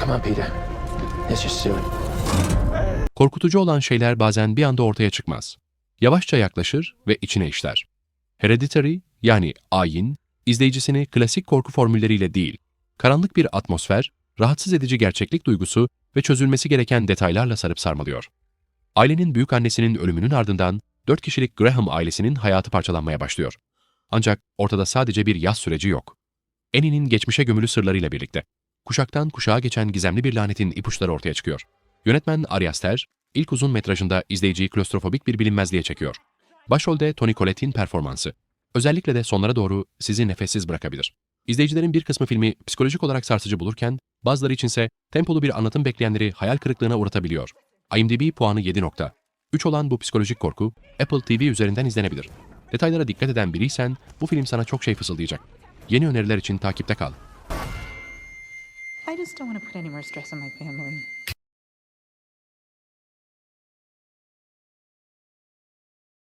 Come on, Peter. Let's just do it. Korkutucu olan şeyler bazen bir anda ortaya çıkmaz. Yavaşça yaklaşır ve içine işler. Hereditary yani ayin, izleyicisini klasik korku formülleriyle değil, karanlık bir atmosfer, rahatsız edici gerçeklik duygusu ve çözülmesi gereken detaylarla sarıp sarmalıyor. Ailenin büyük annesinin ölümünün ardından dört kişilik Graham ailesinin hayatı parçalanmaya başlıyor. Ancak ortada sadece bir yaz süreci yok. Annie'nin geçmişe gömülü sırlarıyla birlikte, kuşaktan kuşağa geçen gizemli bir lanetin ipuçları ortaya çıkıyor. Yönetmen Ari Aster, ilk uzun metrajında izleyiciyi klostrofobik bir bilinmezliğe çekiyor. Başrolde Toni Collette'in performansı. Özellikle de sonlara doğru sizi nefessiz bırakabilir. İzleyicilerin bir kısmı filmi psikolojik olarak sarsıcı bulurken, bazıları içinse tempolu bir anlatım bekleyenleri hayal kırıklığına uğratabiliyor. IMDb puanı 7.3 olan bu psikolojik korku, Apple TV üzerinden izlenebilir. Detaylara dikkat eden biriysen, bu film sana çok şey fısıldayacak. Yeni öneriler için takipte kal. I just don't want to put any more stress on my family.